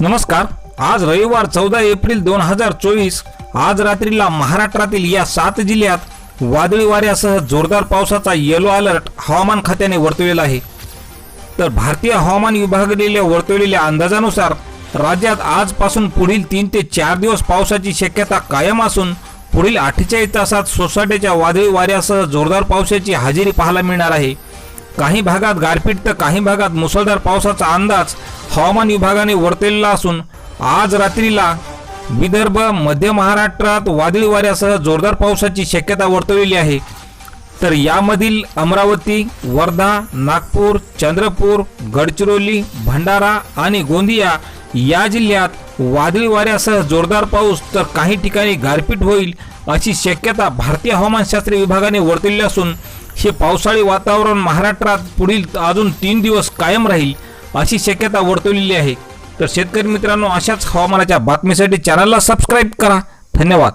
नमस्कार. आज रविवार चौदा एप्रिल दोन हजार चोवीस. आज रात्रीला महाराष्ट्रातील या सात जिल्ह्यात वादळी वाऱ्यासह जोरदार पावसाचा येलो अलर्ट हवामान खात्याने वर्तवलेला आहे. तर भारतीय हवामान विभागाने वर्तवलेल्या अंदाजानुसार राज्यात आजपासून पुढील तीन ते चार दिवस पावसाची शक्यता कायम असून पुढील अठ्ठेचाळीस तासात सोसाट्याच्या वादळी वाऱ्यासह जोरदार पावसाची हजेरी पाहायला मिळणार आहे. काही भागात गारपीट तर काही भागात मुसळधार पावसाचा अंदाज हवामान विभागाने वर्तवलेला असून आज रात्रीला विदर्भ मध्य महाराष्ट्रात वादळी वाऱ्यासह जोरदार पावसाची शक्यता वर्तवलेली आहे. तर यामधील अमरावती वर्धा नागपूर चंद्रपूर गडचिरोली भंडारा आणि गोंदिया या जिल्ह्यात वादळी वाऱ्यासह जोरदार पाऊस तर काही ठिकाणी गारपीट होईल अशी शक्यता भारतीय हवामानशास्त्र विभागाने वर्तवली असून हे पावसाळी वातावरण महाराष्ट्रात पुढील अजून तीन दिवस कायम राहील. अशी शक्यता वर्तवलेली आहे. तर शेतकरी मित्रांनो अशाच हवामानाच्या बातमीसाठी चॅनलला सबस्क्राईब करा. धन्यवाद.